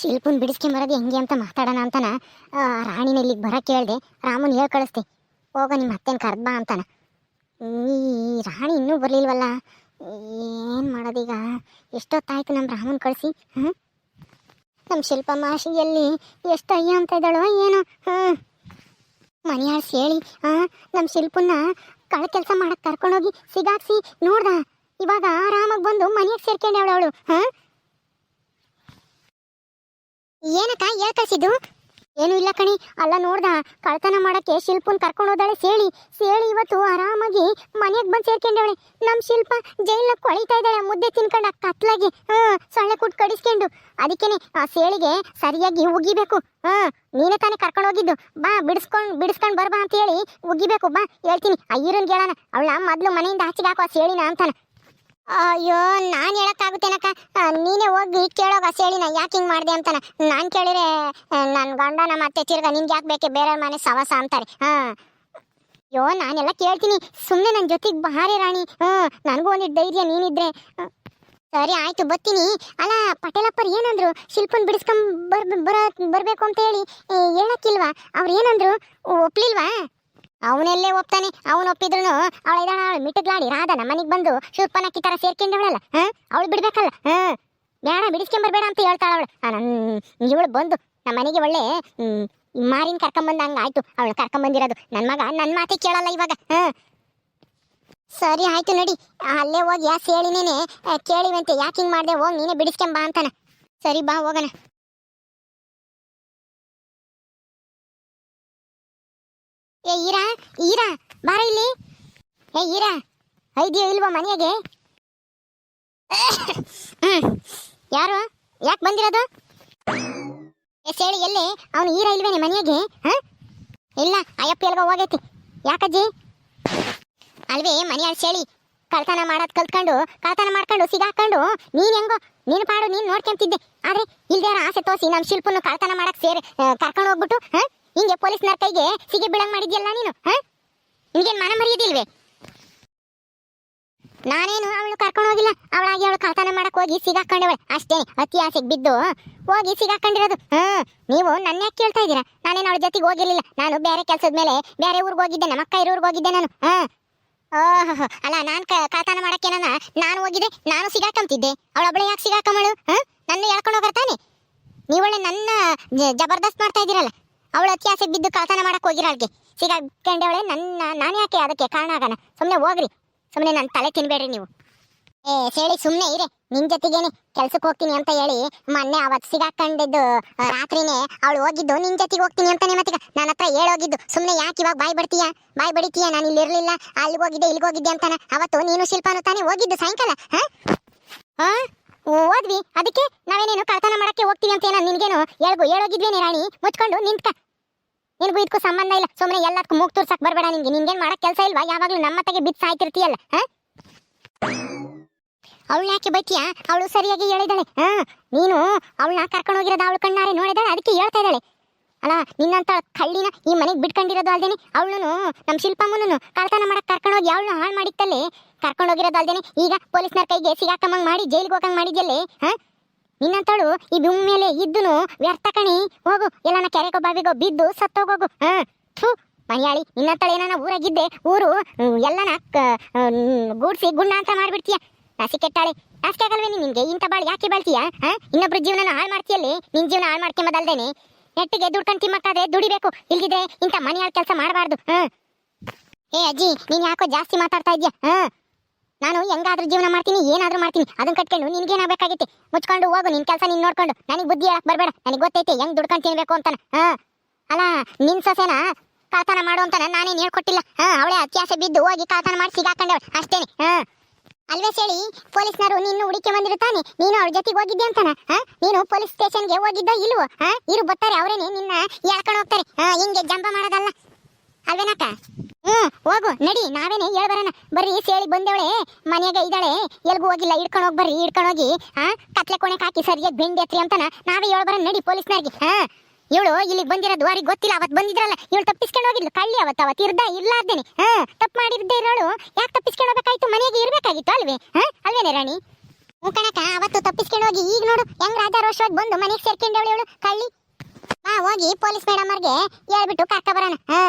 ಶಿಲ್ಪನ್ ಬಿಡಿಸ್ಕೊಂಬರೋದು ಹೆಂಗೆ ಅಂತ ಮಾತಾಡೋಣ ಅಂತಾನ. ರಾಣಿನ ಇಲ್ಲಿಗೆ ಬರಕ್ಕೆ ಹೇಳ್ದೆ ರಾಮನ್ ಹೇಳಿ ಕಳಿಸ್ದೆ. ಹೋಗ ನಿಮ್ಮ ಅತ್ತೆನ ಕರ್ದ್ ಬಾ ಅಂತಾನ. ಈ ರಾಣಿ ಇನ್ನೂ ಬರಲಿಲ್ವಲ್ಲ? ಏನು ಮಾಡೋದೀಗ? ಎಷ್ಟೊತ್ತಾಯ್ತು ನಮ್ಮ ರಾಮನ್ ಕಳಿಸಿ? ಹಾಂ ನಮ್ಮ ಶಿಲ್ಪ ಎಲ್ಲಿ ಎಷ್ಟು ಅಯ್ಯ ಅಂತ ಇದ್ದಾಳೋ ಏನೋ? ಹಾಂ ಮನೆಯ ಹೇಳಿ. ಹಾಂ ನಮ್ಮ ಶಿಲ್ಪನ್ನ ಕಳ ಕೆಲಸ ಮಾಡಕ್ಕೆ ಕರ್ಕೊಂಡೋಗಿ ಸಿಗಾಕ್ಸಿ ನೋಡ್ದ. ಇವಾಗ ಆರಾಮಾಗಿ ಬಂದು ಮನೆಗೆ ಸೇರ್ಕೊಂಡವಳು ಅವಳು ಹಾಂ ಏನಕ್ಕ ಹೇಳ್ ಕಳ್ಸಿದ್ದು? ಏನು ಇಲ್ಲ ಕಣಿ, ಅಲ್ಲ ನೋಡ್ದ ಕಳ್ತನ ಮಾಡಕ್ಕೆ ಶಿಲ್ಪನ್ ಕರ್ಕೊಂಡು ಹೋದಾಳೆ ಸೇಳಿ. ಸೇಳಿ ಇವತ್ತು ಆರಾಮಾಗಿ ಮನೆಗೆ ಬಂದು ಸೇರ್ಕೊಂಡವಳೆ. ನಮ್ಮ ಶಿಲ್ಪ ಜೈಲ್ನ ಕೊಳಿತಾ ಇದ್ದಾಳೆ, ಮುದ್ದೆ ತಿನ್ಕೊಂಡು ಕತ್ಲಾಗಿ ಹಾ ಸೊಳ್ಳೆ ಕುಟ್ ಕಡಿಸ್ಕೊಂಡು. ಅದಕ್ಕೇನೆ ಆ ಸೇಳಿಗೆ ಸರಿಯಾಗಿ ಉಗಿಬೇಕು. ಹಾ ನೀನೇ ತಾನೇ ಕರ್ಕೊಂಡು ಹೋಗಿದ್ದು. ಬಾ, ಬಿಡಿಸ್ಕೊಂಡು ಬಿಡಿಸ್ಕೊಂಡು ಬರ್ಬಾ ಅಂತ ಹೇಳಿ ಉಗಿಬೇಕು. ಬಾ, ಹೇಳ್ತೀನಿ. ಅಯ್ಯರನ್ ಕೇಳೋಣ. ಅವಳ ಮೊದಲು ಮನೆಯಿಂದ ಆಚೆಗೆ ಹಾಕೋ ಆ ಸೇಳಿನ ಅಂತಾನ. ಅಯ್ಯೋ, ನಾನು ಹೇಳಕ್ಕಾಗುತ್ತೇನಕ್ಕ? ನೀನೇ ಹೋಗಿ ಕೇಳೋಗ ಸೇಳಿನ ಯಾಕೆ ಹಿಂಗೆ ಮಾಡಿದೆ ಅಂತಾನ? ನಾನು ಕೇಳಿದ್ರೆ ನನ್ನ ಗಂಡ ನಮ್ಮ ಅತ್ತೆ ತಿರ್ಗ ನಿನ್ಗೆ ಯಾಕೆ ಬೇಕೆ? ಬೇರೆ ಮನೆ ಸವಸ ಅಂತಾರೆ. ಹಾಂ. ಅಯ್ಯೋ, ನಾನೆಲ್ಲ ಕೇಳ್ತೀನಿ. ಸುಮ್ಮನೆ ನನ್ನ ಜೊತೆಗೆ ಬಾರಿ ರಾಣಿ. ಹ್ಞೂ ನನಗೂ ಒಂದಿಟ್ಟು ಧೈರ್ಯ ನೀನಿದ್ರೆ. ಸರಿ, ಆಯ್ತು, ಬರ್ತೀನಿ. ಅಲ್ಲ, ಪಟೇಲಪ್ಪರು ಏನಂದ್ರು? ಶಿಲ್ಪನ್ ಬಿಡಿಸ್ಕೊಂಡ್ ಬರ್, ಬರ, ಬರಬೇಕು ಅಂತ ಹೇಳಿ. ಹೇಳಕ್ಕಿಲ್ವಾ? ಅವ್ರು ಏನಂದ್ರು? ಒಪ್ಲಿಲ್ವಾ? ಅವನೆಲ್ಲೇ ಒಪ್ತಾನೆ, ಅವನು ಒಪ್ಪಿದ್ರು ಅವಳ ಇದಾಳ ಅವಳು ಮಿಟ್ಟಗ್ಲಾಡಿ ರಾಧ ನಮ್ಮ ಮನೆಗೆ ಬಂದು ಶೂರ್ಪನಕ್ಕಿ ಥರ ಸೇರ್ಕೊಂಡವಳಲ್ಲ ಅವಳು ಬಿಡಬೇಕಲ್ಲ, ಹಾಂ? ಬೇಡ ಬಿಡಿಸ್ಕೊಂಬರ್ಬೇಡ ಅಂತ ಹೇಳ್ತಾಳ ಅವಳು. ನನ್ನ ಇವಳು ಬಂದು ನಮ್ಮ ಮನೆಗೆ ಒಳ್ಳೆ ಮಾರಿನ ಕರ್ಕೊಂಬಂದ ಹಂಗೆ ಆಯ್ತು. ಅವಳು ಕರ್ಕೊಂಬಂದಿರೋದು. ನನ್ನ ಮಗ ನನ್ನ ಮಾತೇ ಕೇಳಲ್ಲ ಇವಾಗ ಸರಿ, ಆಯ್ತು ನೋಡಿ. ಅಲ್ಲೇ ಹೋಗಿ ಯಾಸ್ ಹೇಳಿನೇನೆ ಕೇಳಿವಂತೆ. ಯಾಕೆ ಹಿಂಗೆ ಮಾಡಿದೆ? ಹೋಗಿ ನೀನೇ ಬಿಡಿಸ್ಕೊಂಬಾ ಅಂತಾನ. ಸರಿ, ಬಾ, ಹೋಗೋಣ. ಏ, ಈರಾ ಈರಾ, ಬಾರ ಇಲ್ಲಿ. ಏ, ಈರಾ, ಐದಿಯೋ ಇಲ್ವಾ ಹ್ಮ್, ಯಾರು? ಯಾಕೆ ಬಂದಿರೋದು? ಏ ಹೇಳಿ ಎಲ್ಲಿ? ಅವನು ಈರ ಇಲ್ವೇನೆ ಮನೆಗೆ? ಹ? ಇಲ್ಲ, ಅಯ್ಯಪ್ಪ ಎಲ್ಗೋ ಹೋಗೈತಿ. ಯಾಕಜ್ಜಿ? ಅಲ್ವೇ, ಮನೆ ಹೇಳಿ ಕಳ್ತನ ಮಾಡೋದ್ ಕಲ್ತ್ಕೊಂಡು, ಕಳ್ತನ ಮಾಡ್ಕೊಂಡು, ಸಿಗಾಕೊಂಡು, ನೀನು ಹೆಂಗೋ, ನೀನು ಪಾಡು, ನೀನ್ ನೋಡ್ಕೊಂತಿದ್ದೆ. ಆದ್ರೆ, ಇಲ್ದೇ ಆಸೆ ತೋರಿಸಿ ನಮ್ಮ ಶಿಲ್ಪನ್ನು ಕಳ್ತನ ಮಾಡಕ್ಕೆ ಸೇರಿ ಕರ್ಕೊಂಡು ಹೋಗ್ಬಿಟ್ಟು, ಹ? ಹಿಂಗೆ ಪೊಲೀಸ್ನವ್ರ ಕೈಗೆ ಸಿಗಿ ಬೀಳಂಗ್ ಮಾಡಿದ್ಯಲ್ಲ ನೀನು, ಹಾ? ಮನ ಮರ್ಯಾದಿಲ್ವೇ? ನಾನೇನು ಅವಳು ಕರ್ಕೊಂಡು ಹೋಗಿಲ್ಲ. ಅವಳಾಗಿ ಅವಳು ಕಳ್ತನ ಮಾಡಕ್ ಹೋಗಿ ಸಿಗಾಕೊಂಡವಳೆ ಅಷ್ಟೇ, ಅತಿ ಆಸೆಗೆ ಬಿದ್ದು ಹೋಗಿ ಸಿಗಾಕೊಂಡಿರೋದು ಹ್ಮ್ ನೀವು ನನ್ನ ಯಾಕೆ ಕೇಳ್ತಾ ಇದ್ದೀರಾ? ನಾನೇನು ಅವಳ ಜೊತೆಗೆ ಹೋಗಿರ್ಲಿಲ್ಲ. ನಾನು ಬೇರೆ ಕೆಲಸದ ಮೇಲೆ ಬೇರೆ ಊರಿಗೆ ಹೋಗಿದ್ದೆ, ನಮ್ಮ ಅಕ್ಕ ಇರೋರ್ಗೆ ಹೋಗಿದ್ದೆ ನಾನು, ಹಾ? ಓಹೋ ಅಲ್ಲ, ನಾನು ಕಳ್ತನ ಮಾಡಕ್ಕೆ ಏನನ ನಾನು ಹೋಗಿದ್ದೆ, ನಾನು ಸಿಗಾಕೊಂತಿದ್ದೆ ಅವಳೊಬ್ಬಳೆ ಯಾಕೆ ಸಿಗಾಕಮ್ಮಳು ಹಾ? ನನ್ನ ಹೇಳ್ಕೊಂಡು ಹೋಗರ್ತಾನೆ ನೀವೊಳ್ಳೆ ನನ್ನ ಜಬರ್ದಸ್ತ್ ಮಾಡ್ತಾ ಇದ್ದೀರಲ್ಲ. ಅವಳು ಅತಿ ಆಸೆ ಬಿದ್ದು ಮಾಡಕ್ಕೆ ಮಾಡಕ್ ಸಿಗಂಡೆ ಸಿಗಾಕೊಂಡವಳೆ ನನ್ನ, ನಾನು ಯಾಕೆ ಅದಕ್ಕೆ ಕಾರಣ ಆಗೋಣ ಸುಮ್ಮನೆ ಹೋಗ್ರಿ. ಸುಮ್ಮನೆ ನನ್ನ ತಲೆ ತಿನ್ಬೇಡ್ರಿ ನೀವು. ಏ ಹೇಳಿ ಸುಮ್ಮನೆ ಇರೆ. ನಿನ್ ಜೊತೆಗೇನೆ ಕೆಲ್ಸಕ್ಕೆ ಹೋಗ್ತೀನಿ ಅಂತ ಹೇಳಿ ಮೊನ್ನೆ ಅವತ್ತು ಸಿಗಾಕೊಂಡಿದ್ದು ರಾತ್ರಿನೇ ಅವಳು ಹೋಗಿದ್ದು, ನಿನ್ ಜೊತೆಗೆ ಹೋಗ್ತೀನಿ ಅಂತಾನೆ ಮತ್ತೀಗ ನನ್ನ ಹತ್ರ ಹೇಳೋಗಿದ್ದು ಸುಮ್ಮನೆ ಯಾಕೆ ಇವಾಗ ಬಾಯ್ ಬಡ್ತೀಯಾ? ಬಾಯ್ ಬಡಿತೀಯ? ನಾನು ಇಲ್ಲಿ ಇರಲಿಲ್ಲ. ಅಲ್ಲಿಗೆ ಹೋಗಿದ್ದೆ, ಇಲ್ಲಿಗೆ ಹೋಗಿದ್ದೆ ಅಂತಾನೆ. ಅವತ್ತು ನೀನು ಶಿಲ್ಪಾನು ತಾನೇ ಹೋಗಿದ್ದು ಸಾಯಂಕಾಲ, ಹಾ? ಹಾ ಹೋದ್ವಿ. ಅದಕ್ಕೆ ನಾವೇನೇನು ಕಳ್ತನ ಮಾಡಕ್ಕೆ ಹೋಗ್ತೀವಿ ಅಂತ ಏನೋ ನಿನ್ಗೇನು ಹೇಳ್ಬು? ಹೇಳೋಗಿದ್ವೇನೆ ರಾಣಿ. ಮುಚ್ಕೊಂಡು ನಿಂತ್ಕ. ನಿನಗೂ ಇದಕ್ಕೂ ಸಂಬಂಧ ಇಲ್ಲ. ಸುಮ್ಮನೆ ಎಲ್ಲದಕ್ಕೂ ಮೂಗ್ ತೋರ್ಸಕ್ ಬರಬೇಡ ನಿನ್ಗೆ ನಿನ್ಗೇನ್ ಮಾಡಕ್ ಕೆಲಸ ಇಲ್ವಾ? ಯಾವಾಗ್ಲೂ ನಮ್ಮ ತಗೆ ಬಿದ್ದು ಸಾಯ್ತಿರ್ತೀಯಲ್ಲ ಅವಳು ಯಾಕೆ ಬೈತೀಯ? ಅವಳು ಸರಿಯಾಗಿ ಹೇಳಿದಾಳೆ. ಹಾ, ನೀನು ಅವಳನ್ನ ಕರ್ಕೊಂಡು ಹೋಗಿರೋದು ಅವಳು ಕಣ್ಣಾರೆ ನೋಡಿದಾಳೆ? ಅದಕ್ಕೆ ಹೇಳ್ತಾ ಇದ್ದಾಳೆ. ಅಲ್ಲ ನಿನ್ನಂತ ಕಳ್ಳಿನ ಈ ಮನೆಗೆ ಬಿಟ್ಕೊಂಡಿರೋದು ಅಲ್ದೇನೆ ಅವಳು ನಮ್ಮ ಶಿಲ್ಪಮ್ಮನೂ ಕಳ್ತನ ಮಾಡಕ್ಕೆ ಕರ್ಕೊಂಡು ಹೋಗಿ ಅವಳನ್ನ ಹಾಳು ಮಾಡಿತ್ತಲ್ಲೇ? ಕರ್ಕೊಂಡು ಹೋಗಿರೋದು ಅಲ್ದೇನೆ ಈಗ ಪೊಲೀಸ್ನರ ಕೈಗೆ ಸಿಗಾಕಮ್ಮಂಗೆ ಮಾಡಿ, ಜೈಲಿಗೆ ಹೋಗಂಗೆ ಮಾಡಿದ್ಯಲ್ಲೇ, ಹಾ? ನಿನ್ನಂತಳು ಈ ಭೂಮಿ ಮೇಲೆ ಇದ್ದುನು ವ್ಯರ್ಥ ಕಣಿ. ಹೋಗು, ಎಲ್ಲನ ಕೆರೆಗೋ ಬಾವಿಗೋ ಬಿದ್ದು ಸತ್ತೋಗೋಗು. ಹಾ. ಥೂ ಮನೆಯಾಳಿ ನಿನ್ನಂತಳು ಏನಾನ ಊರಾಗಿದ್ದೆ, ಊರು ಎಲ್ಲನ ಗೂಡ್ಸಿ ಗುಂಡ ಅಂತ ಮಾಡ್ಬಿಡ್ತೀಯ. ನಾಸಿ ಕೆಟ್ಟಾಳೆ. ಅಷ್ಟೇ ಆಗಲ್ವೇನಿ ನಿನ್ಗೆ? ಇಂಥ ಬಾಳು ಯಾಕೆ ಬಾಳ್ತೀಯ? ಹಾ? ಇನ್ನೊಬ್ರ ಜೀವನ ಹಾಳು ಮಾಡ್ತೀಯಲ್ಲಿ? ನಿನ್ ಜೀವನ ಹಾಳು ಮಾಡ್ಕೊಂಬದಲ್ದೇನೆ ನೆಟ್ಟಿಗೆ ದುಡ್ಕೊಂಡು ತಿಮ್ಮಕ್ಕಾದ್ರೆ ದುಡಿಬೇಕು. ಇಲ್ದಿದ್ರೆ ಇಂಥ ಮನೆಯಾಳ ಕೆಲಸ ಮಾಡಬಾರ್ದು. ಹಾ. ಏ ಅಜ್ಜಿ, ನೀನ್ ಯಾಕೋ ಜಾಸ್ತಿ ಮಾತಾಡ್ತಾ ಇದ್ಯಾ? ಹಾ. ನಾನು ಹೆಂಗಾದ್ರೂ ಜೀವನ ಮಾಡ್ತೀನಿ, ಏನಾದ್ರೂ ಮಾಡ್ತೀನಿ. ಅದನ್ನ ಕಟ್ಕೊಂಡು ನಿನ್ಗೇನಾಗಬೇಕಾಗಿತ್ತು? ಮುಚ್ಕೊಂಡು ಹೋಗು, ನಿನ್ ಕೆಲಸ ನೀನ್ ನೋಡ್ಕೊಂಡು. ನನಗೆ ಬುದ್ಧಿ ಬರಬೇಡ. ನನಗೆ ಗೊತ್ತೈತೆ ಹೆಂಗ್ ದುಡ್ಕೊಂಡು ತಿನ್ಬೇಕು ಅಂತಾನ. ಹಾ. ಅಲ್ಲ, ನಿನ್ ಸೊಸೆನ ಕಾತನ ಮಾಡು ಅಂತಾನ ನಾನೇನ್ ಹೇಳ್ಕೊಟ್ಟಿಲ್ಲ. ಹಾ, ಅವಳೆ ಅತ್ಯಾಸೆ ಬಿದ್ದು ಹೋಗಿ ಕಾತನ ಮಾಡಿ ಸಿಗಾಕೊಂಡವಳು. ಅಷ್ಟೇನೆ. ಹಾ. ಅಲ್ವೇ ಹೇಳಿ ಪೊಲೀಸ್ನರು ನಿನ್ನ ಹುಡುಕಿ ಬಂದಿರುತ್ತಾನೆ ನೀನು ಅವ್ರ ಜೊತೆಗೆ ಹೋಗಿದ್ದೆ ಅಂತಾನ? ನೀನು ಪೊಲೀಸ್ ಸ್ಟೇಷನ್ಗೆ ಹೋಗಿದ್ದ ಇಲ್ವೋ? ಇರು, ಬರ್ತಾರೆ, ಅವರೇನೆ ನಿನ್ನ ಎಳ್ಕೊಂಡು ಹೋಗ್ತಾರೆ. ಹಿಂಗೆ ಜಂಪ ಮಾಡೋದಲ್ಲ. ಅಲ್ವೇನಕ್ಕ? ಹ್ಮ್, ಹೋಗು, ನಡಿ, ನಾವೇನೆ ಹೇಳ್ ಬರೋಣ. ಬರ್ರಿ, ಸೇಳಿ ಬಂದವಳೆ, ಮನೆಯಾಗ ಇದ್ದಾಳೆ. ಎಲ್ಗೂ ಹೋಗಿಲ್ಲ, ಹಿಡ್ಕೊಂಡು ಹೋಗಿ ಬರ್ರಿ, ಹಿಡ್ಕೊಂಡು ಹೋಗಿ ಹಾ ಕತ್ಲೆ ಕೋಣೆ ಹಾಕಿ ಸರಿಯಾಗಿ ಬೆಂಡಿ ಎತ್ರಿ ಅಂತಾನ ನಾವೇ ಹೇಳ್ ಬರೋಣ, ನಡಿ ಪೊಲೀಸ್ನವ್ರಿಗೆ. ಹಾ, ಇವಳು ಇಲ್ಲಿಗೆ ಬಂದಿರೋದು ಅವ್ರಿಗೆ ಗೊತ್ತಿಲ್ಲ ಅವತ್ತು ಬಂದಿದ್ರಲ್ಲ, ಇವಳು ತಪ್ಪಿಸ್ಕೊಂಡು ಹೋಗಿದ್ಲು. ಕಳ್ಳಿ ಅವತ್ತು ಅವತ್ತು ಇರ್ದ ಇರ್ಲಾರ್ದೇನೆ ಹಾ, ತಪ್ಪು ಮಾಡಿರ್ದೇ ಇರೋಳು. ಯಾಕೆ ತಪ್ಪಿಸ್ಕೊಂಡು ಹೋಗ್ಬೇಕಾಯ್ತು? ಮನೆಗೆ ಇರ್ಬೇಕಾಗಿತ್ತು ಅಲ್ವೇ? ಹಾ, ಅಲ್ವೇನೆ ರಾಣಿ? ಹ್ಞೂ ಅವತ್ತು ತಪ್ಪಿಸ್ಕೊಂಡು ಹೋಗಿ, ಈಗ ನೋಡು, ಹೆಂಗ್ ರಾಜಾರೋಷವಾಗಿ ಬಂದು ಮನೆಗೆ ಸೇರ್ಕೊಂಡವಳು ಇವಳು? ಕಳ್ಳಿ? ಹಾ, ಹೋಗಿ ಪೊಲೀಸ್ ಮೇಡಮ್ ಅವ್ರಿಗೆ ಹೇಳ್ಬಿಟ್ಟು ಕಾಕ ಬರೋಣ. ಹಾ.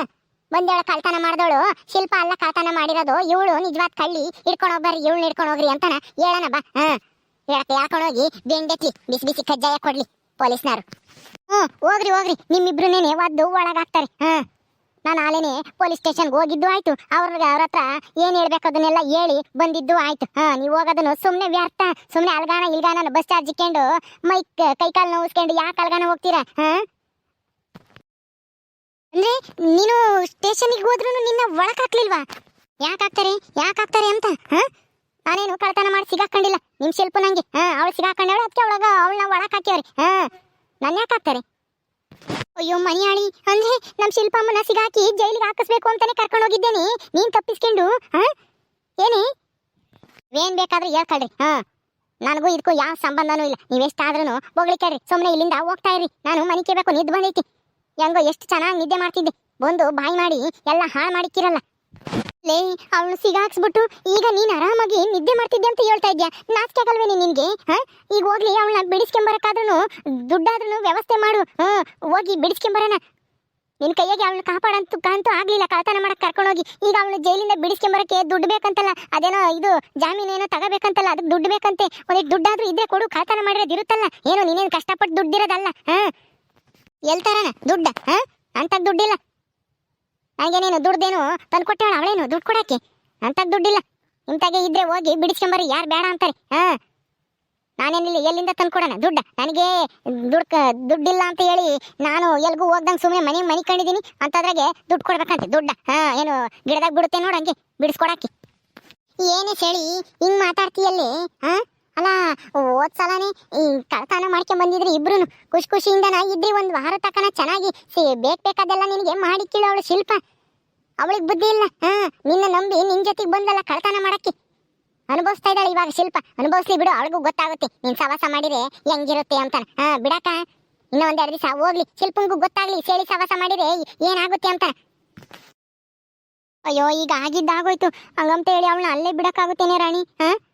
ಬಂದೇಳ ಕಳ್ತನ ಮಾಡ್ದೋಳು, ಶಿಲ್ಪ ಅಲ್ಲ ಕಳ್ತನ ಮಾಡಿರೋದು, ಇವಳು ನಿಜವಾದ ಕಳ್ಳಿ, ಹಿಡ್ಕೊಂಡು ಹೋಗ್ಬರ್ರಿ ಇವಳು ಹಿಡ್ಕೊಂಡು ಹೋಗ್ರಿ ಅಂತನ. ಹೇಳೋಣ ಬಾ, ಹಾ. ಹೇಳಕ್ಕೆ ಹಾಕೊಂಡು ಹೋಗಿ, ಬೆಂಡೆತ್ಲಿ, ಬಿಸಿ ಬಿಸಿ ಕಜ್ಜಾಯ ಕೊಡ್ಲಿ ಪೊಲೀಸ್ನಾರು ಹ್ಞೂ, ಹೋಗ್ರಿ ಹೋಗ್ರಿ, ನಿಮ್ಮಿಬ್ರುನೇನೆ ಒದ್ದು ಒಳಗಾಗ್ತಾರೆ, ಹಾ. ನಾನು ಆಲೇನೆ ಪೊಲೀಸ್ ಸ್ಟೇಷನ್ಗೆ ಹೋಗಿದ್ದು ಆಯ್ತು. ಅವ್ರಿಗೆ, ಅವ್ರ ಹತ್ರ ಏನು ಹೇಳ್ಬೇಕು ಅದನ್ನೆಲ್ಲ ಹೇಳಿ ಬಂದಿದ್ದು ಆಯ್ತು. ಹಾಂ, ನೀವು ಹೋಗೋದನ್ನು ಸುಮ್ಮನೆ ವ್ಯರ್ಥ ಸುಮ್ಮನೆ ಅಲ್ಗಾನ ಇಲ್ಗಾನ ಬಸ್ ಚಾರ್ಜ್ ಇಕ್ಕೊಂಡು ಮೈ ಕೈಕಾಲು ನೋವಿಸ್ಕೊಂಡು ಯಾಕೆ ಅಲ್ಗಾನ ಹೋಗ್ತೀರಾ, ಹಾ? ಅಂದ್ರೆ ನೀನು ಸ್ಟೇಷನ್ಗೆ ಹೋದ್ರೂ ನಿನ್ನ ಒಳಕ್ ಹಾಕ್ಲಿಲ್ವಾ ಯಾಕಾಗ್ತಾರೆ ಹಾಕ್ತಾರೆ? ಯಾಕೆ ಹಾಕ್ತಾರೆ ಅಂತ, ಹಾ? ನಾನೇನು ಕಳ್ತನ ಮಾಡಿ ಸಿಗಾಕೊಂಡಿಲ್ಲ ನಿಮ್ ಶಿಲ್ಪ ನಂಗೆ, ಹಾ, ಅವಳು ಸಿಗಾಕೊಂಡವಳು ಅದಕ್ಕೆ ಅವಳಗ ಅವಳನ್ನ ಒಳಕ್ ಹಾಕ್ಯವ್ರಿ ಹಾ? ನನ್ನ ಯಾಕೆ ಹಾಕ್ತಾರೆ? ಅಯ್ಯೋ ಮನಿಯಾಳಿ, ಅಂದ್ರೆ ನಮ್ಮ ಶಿಲ್ಪಮ್ಮನ ಸಿಗಾಕಿ ಜೈಲಿಗೆ ಹಾಕಿಸ್ಬೇಕು ಅಂತಾನೆ ಕರ್ಕೊಂಡು ಹೋಗಿದ್ದೇನೆ ನೀನ್ ತಪ್ಪಿಸ್ಕೊಂಡು, ಹಾ? ಏನೇ? ಏನ್ ಬೇಕಾದ್ರೆ ಹೇಳ್ಕೊಳ್ರಿ, ಹಾ? ನನಗೂ ಇದಕ್ಕೂ ಯಾವ ಸಂಬಂಧನೂ ಇಲ್ಲ. ನೀವೆಷ್ಟಾದ್ರೂ ಹೋಗ್ಲಿಕ್ಕೆ ಸುಮ್ಮನೆ ಇಲ್ಲಿಂದ ಹೋಗ್ತಾ ಇರ್ರಿ. ನಾನು ಮನೆ ಬೇಕು ನಿದ್ದು ಬಂದೈತಿ ಹೆಂಗೋ ಎಷ್ಟು ಚೆನ್ನಾಗಿ ನಿದ್ದೆ ಮಾಡ್ತಿದ್ದೆ. ಬಂದು ಬಾಯಿ ಮಾಡಿ, ಎಲ್ಲ ಹಾಳು ಮಾಡಿಕ್ಕಿರಲ್ಲ. ಲೇ ಅವಳು ಸಿಗಾಕ್ಸ್ಬಿಟ್ಟು ಈಗ ನೀನು ಆರಾಮಾಗಿ ನಿದ್ದೆ ಮಾಡ್ತಿದ್ದೆ ಅಂತ ಹೇಳ್ತಾ ಇದ್ಯಾ? ನಾಚಿಕೆ ಆಗಲ್ವೇನೆ ನಿನಗೆ, ಹಾಂ? ಈಗ ಹೋಗ್ಲಿ, ಅವಳನ್ನ ಬಿಡಿಸ್ಕೊಂಬರಕ್ಕಾದ್ರೂ ದುಡ್ಡಾದ್ರೂ ವ್ಯವಸ್ಥೆ ಮಾಡು ಹ್ಞೂ ಹೋಗಿ ಬಿಡಿಸ್ಕೊಂಬರೋಣ ನಿನ್ ಕೈಯಾಗೆ ಅವಳನ್ನ ಕಾಪಾಡಂತೂ ಕಾಂತೂ ಆಗಲಿಲ್ಲ, ಕಳ್ತನ ಮಾಡಕ್ಕೆ ಕರ್ಕೊಂಡೋಗಿ. ಈಗ ಅವಳು ಜೈಲಿಂದ ಬಿಡಿಸ್ಕೊಂಬರಕ್ಕೆ ದುಡ್ಡು ಬೇಕಂತಲ್ಲ, ಅದೇನೋ ಇದು ಜಾಮೀನು ಏನೋ ತಗೋಬೇಕಂತಲ್ಲ, ಅದಕ್ಕೆ ದುಡ್ಡು ಬೇಕಂತೆ. ಒಂದಿಷ್ಟು ದುಡ್ಡಾದರೂ ಇದ್ರೆ ಕೊಡು, ಕಳ್ತನ ಮಾಡಿರೋದು ಇರುತ್ತಲ್ಲ. ಏನೋ ನೀನೇನು ಕಷ್ಟಪಟ್ಟು ದುಡ್ಡಿರೋದಲ್ಲ, ಹಾ? ಎಲ್ತಾರನ ದುಡ್ಡ ಅಂತ ದುಡ್ಡಿಲ್ಲ. ಹಂಗೇನೇನು ದುಡ್ಡೇನು ತಂದು ಕೊಟ್ಟಾಳ ಅವಳೇನು? ದುಡ್ಡು ಕೊಡಕ್ಕೆ? ಅಂತ ದುಡ್ಡಿಲ್ಲ. ಇಂತಾಗೆ ಇದ್ರೆ ಹೋಗಿ ಬಿಡಿಸ್ಕೊಂಬರಿ, ಯಾರು ಬೇಡ ಅಂತಾರೆ, ಹಾ? ನಾನೇನಿಲ್ಲ ಎಲ್ಲಿಂದ ತಂದು ಕೊಡೋಣ? ದುಡ್ಡ. ನನಗೆ ದುಡ್ಕ, ದುಡ್ಡಿಲ್ಲ ಅಂತ ಹೇಳಿ ನಾನು ಎಲ್ಗೂ ಹೋಗ್ದಂಗೆ ಸುಮ್ಮನೆ ಮನೆ ಮನೆ ಕಂಡಿದ್ದೀನಿ. ಅಂತದ್ರಾಗೆ ದುಡ್ಡು ಕೊಡ್ಬೇಕಂತೆ, ದುಡ್ಡ. ಹಾ, ಏನು ಗಿಡದಾಗ ಬಿಡುತ್ತೆ ನೋಡಂಗೆ ಬಿಡಿಸ್ಕೊಡಕ್ಕೆ. ಏನೇ ಹೇಳಿ ಹಿಂಗೆ ಮಾತಾಡ್ತೀಯಲ್ಲಿ, ಹಾ? ಅಲ್ಲ, ಹೋದ್ ಸಲನೇ ಕಳ್ತನ ಮಾಡ್ಕೊಂಡ್ ಬಂದಿದ್ರಿ ಇಬ್ರು ಖುಷಿ ಖುಷಿಯಿಂದ ಇದ್ರಿ ಒಂದ್ ವಾರ ತಕನ ಚೆನ್ನಾಗಿ. ಸಿ- ಬೇಕ್ ಬೇಕಾದೆಲ್ಲ ನಿನಗೆ ಮಾಡಿ ಅವಳು ಶಿಲ್ಪ. ಅವಳಿಗೆ ಬುದ್ಧಿ ಇಲ್ಲ. ಹಾ, ನಿನ್ನ ನಂಬಿ ನಿನ್ ಜೊತೆಗೆ ಬಂದಲ್ಲ ಕಳ್ತನ ಮಾಡಕ್ಕೆ. ಅನುಭವಿಸ್ತಾ ಇದ್ದಾಳೆ ಇವಾಗ ಶಿಲ್ಪ. ಅನುಭವಿಸ್ಲಿ ಬಿಡು, ಅವಳಿಗೂ ಗೊತ್ತಾಗುತ್ತೆ. ನೀನ್ ಸವಾಸ ಮಾಡಿದ್ರೆ ಹೆಂಗಿರುತ್ತೆ ಅಂತ ಹಾ ಬಿಡಕ ಇನ್ನ ಒಂದೆರಡು ದಿವಸ ಹೋಗ್ಲಿ. ಶಿಲ್ಪಂಗೂ ಗೊತ್ತಾಗ್ಲಿ ಸೇಳಿ ಸವಾಸ ಮಾಡಿದ್ರೆ ಏನಾಗುತ್ತೆ ಅಂತ ಅಯ್ಯೋ, ಈಗ ಆಗಿದ್ದಾಗೋಯ್ತು. ಹಂಗಂತ ಹೇಳಿ ಅವಳನ್ನ ಅಲ್ಲೇ ಬಿಡಕ್ಕಾಗುತ್ತೇನೆ ರಾಣಿ. ಹಾ?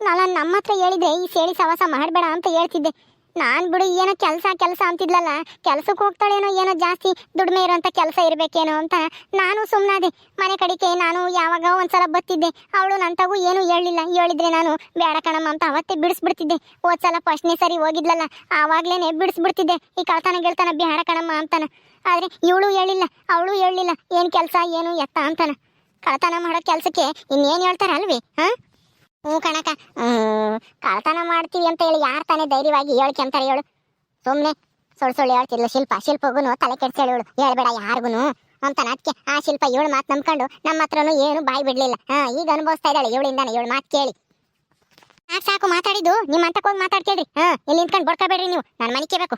ನಾನು ನಮ್ಮ ಹತ್ರ ಹೇಳಿದ್ರೆ ಈ ಸೇಳಿ ಸವಾಸ ಮಾಡಬೇಡ ಅಂತ ಹೇಳ್ತಿದ್ದೆ. ನಾನು ಬಿಡು ಏನೋ ಕೆಲಸ ಕೆಲಸ ಅಂತಿದ್ಲಲ್ಲ, ಕೆಲ್ಸಕ್ಕೆ ಹೋಗ್ತಾಳೇನೋ, ಏನೋ ಜಾಸ್ತಿ ದುಡಿಮೆ ಇರೋಂಥ ಕೆಲಸ ಇರಬೇಕೇನೋ ಅಂತ ನಾನು ಸುಮ್ಮನಾದೆ ಮನೆ ಕಡೆಗೆ ನಾನು ಯಾವಾಗ ಒಂದ್ಸಲ ಬತ್ತಿದ್ದೆ ಅವಳು ನಂತಾಗೂ ಏನೂ ಹೇಳಲಿಲ್ಲ. ಹೇಳಿದ್ರೆ ನಾನು ಬೇಡ ಕಣಮ್ಮ ಅಂತ ಅವತ್ತೇ ಬಿಡಿಸ್ಬಿಡ್ತಿದ್ದೆ. ಹೋದ್ಸಲ ಫಸ್ಟ್ನೇ ಸರಿ ಹೋಗಿದ್ಲಲ್ಲ, ಆವಾಗ್ಲೇನೆ ಬಿಡಿಸ್ಬಿಡ್ತಿದ್ದೆ. ಈ ಕಳ್ತನ ಗೆಳ್ತಾನ ಬೇಡ ಕಣಮ್ಮ ಅಂತಾನ. ಆದ್ರೆ ಇವಳು ಹೇಳಿಲ್ಲ, ಅವಳು ಹೇಳಲಿಲ್ಲ, ಏನು ಕೆಲಸ, ಏನು ಎತ್ತ ಅಂತಾನ. ಕಳ್ತನ ಮಾಡೋ ಕೆಲಸಕ್ಕೆ ಇನ್ನೇನು ಹೇಳ್ತಾರಲ್ವಿ, ಹಾಂ? ಹ್ಞೂ ಕಣಕ ಕಳ್ತನ ಮಾಡ್ತೀವಿ ಅಂತ ಹೇಳಿ ಯಾರು ತಾನೇ ಧೈರ್ಯವಾಗಿ ಹೇಳ್ಕೊಂತಾರೆ ಹೇಳು. ಸುಮ್ಮನೆ ಸುಳ್ಳು ಸುಳ್ಳು ಹೇಳ್ತಿದ್ಲು ಶಿಲ್ಪ. ಶಿಲ್ಪಗೂ ತಲೆ ಕೆಡ್ಸೇಳು ಹೇಳು ಹೇಳ್ಬೇಡ ಯಾರಿಗೂ ಅಂತ ಅದಕ್ಕೆ ಆ ಶಿಲ್ಪ ಇವಳು ಮಾತು ನಂಬ್ಕೊಂಡು ನಮ್ಮ ಹತ್ರನೂ ಏನು ಬಾಯಿ ಬಿಡ್ಲಿಲ್ಲ. ಹಾ, ಈಗ ಅನುಭವಿಸ್ತಾ ಇದ್ದಾಳೆ ಇವಳಿಂದಾನೆ ಇವಳು ಮಾತು ಕೇಳಿ. ಸಾಕು ಸಾಕು, ಮಾತಾಡಿದ್ದು. ನಿಮ್ಮ ಅಂತಕ್ಕೆ ಹೋಗಿ ಮಾತಾಡ್ಕೇಳ್ರಿ ಹಾ, ಇಲ್ಲಿ ನಿಂತ್ಕೊಂಡು ಬಡ್ಕೋಬೇಡ್ರಿ ನೀವು. ನಾನು ಮನೆ ಬೇಕು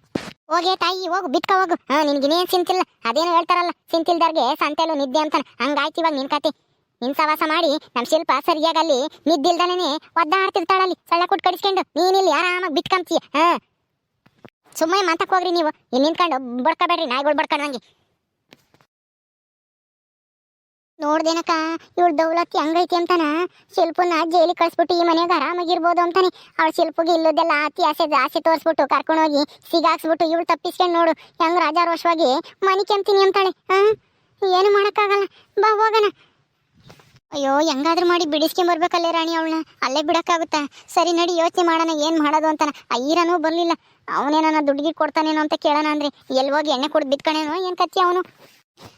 ಹೋಗಿ ತಾಯಿ, ಹೋಗು, ಬಿತ್ಕ ಹೋಗು. ಹಾ ನಿನ್ಗಿನೇನು ಸಿಂತಿಲ್ಲ. ಅದೇನು ಹೇಳ್ತಾರಲ್ಲ ಸಿಂತಿಲ್ದಾರ್ಗೆ ಸಂತೆಲು ನಿದ್ದೆ ಅಂತಾನೆ. ಹಂಗಾಯ್ತು ಇವಾಗ ನಿನ್ ಕತೆ. ನಿನ್ ಸವಾಸ ಮಾಡಿ ನಮ್ ಶಿಲ್ಪ ಸರಿಯಾಗಿ ಅಲ್ಲಿ ನಿದ್ದಿಲ್ದನೇ ಒದ್ದಾಡ್ತಿರ್ತಾಳಲ್ಲಿ ಸಳ್ಳ ಕುಟ್ ಕಡಿಸ್ಕೊಂಡು. ನೀನಿಲ್ಲಿ ಆರಾಮಾಗಿ ಬಿಟ್ಕಂತೀಯ, ಹಾ? ಸುಮ್ಮನೆ ಮಾತಾಕ್ ಹೋಗ್ರಿ ನೀವು. ಇಲ್ಲಿ ನಿಂತ್ಕೊಂಡು ಬಡ್ಕೋಬೇಡ್ರಿ, ನಾಯಿಗಳು ಬಡ್ಕೊಂಡಂಗೆ ನೋಡ್ದೇನಕ್ಕ, ಇವಳು ದೌಲತ್ತಿ ಹಂಗೈತಿ ಅಂತಾನ? ಶಿಲ್ಪನ ಜೈಲಿಗೆ ಕಳಿಸ್ಬಿಟ್ಟು ಈ ಮನೆಯಾಗ ಆರಾಮಾಗಿರ್ಬೋದು ಅಂತಾನೆ. ಅವಳು ಶಿಲ್ಪಗೆ ಇಲ್ಲದೆಲ್ಲ ಆತಿ ಆಸೆ ಆಸೆ ತೋರಿಸ್ಬಿಟ್ಟು ಕರ್ಕೊಂಡೋಗಿ ಸಿಗಾಕ್ಸ್ಬಿಟ್ಟು ಇವಳು ತಪ್ಪಿಸ್ಕೊಂಡು ನೋಡು. ಹೆಂಗ್ ರಾಜಾರೋಷವಾಗಿ ಮನೆ ಕೆಂತೀನಿ ಅಂತಾಳೆ, ಹಾಂ? ಏನು ಮಾಡೋಕ್ಕಾಗಲ್ಲ. ಬಾ, ಹೋಗೋಣ. ಅಯ್ಯೋ, ಹೆಂಗಾದ್ರೂ ಮಾಡಿ ಬಿಡಿಸ್ಕೊಂಬರ್ಬೇಕಲ್ಲೇ ರಾಣಿ ಅವಳನ್ನ. ಅಲ್ಲೇ ಬಿಡಕ್ಕಾಗುತ್ತ? ಸರಿ ನಡಿ, ಯೋಚನೆ ಮಾಡೋಣ, ಏನ್ ಮಾಡೋದು ಅಂತಾನ. ಐರನೂ ಬರ್ಲಿಲ್ಲ. ಅವನೇನ ದುಡ್ಡಿಗೆ ಕೊಡ್ತಾನೇನೋ ಅಂತ ಕೇಳೋಣ ಅಂದ್ರೆ. ಎಲ್ಲಿ ಹೋಗಿ ಎಣ್ಣೆ ಕುಡ್ದು ಬಿತ್ಕೊಂಡೇನೋ ಏನ್ ಕತ್ತಿ ಅವನು?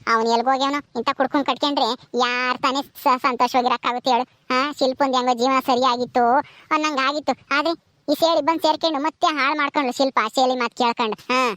ಅವನು ಇಂತ ಇಂಥ ಕುಡ್ಕೊಂಡ್ ಕಟ್ಕೊಂಡ್ರೆ ಯಾರ್ ತಾನೇ ಸಂತೋಷವಾಗಿರಕ್ಕಾಗುತ್ತೆ ಹೇಳು. ಹಾ ಶಿಲ್ಪಂದು ಹೆಂಗೋ ಜೀವನ ಸರಿಯಾಗಿತ್ತು. ಅನ್ನಂಗ ಆಗಿತ್ತು ಆದ್ರೆ ಈ ಸೇಳಿ ಬಂದ್ ಸೇರ್ಕೊಂಡು ಮತ್ತೆ ಹಾಳು ಮಾಡ್ಕೊಂಡ್ಲು ಶಿಲ್ಪ ಸೇಳಿ ಮಾತು ಕೇಳ್ಕೊಂಡು. ಹಾ.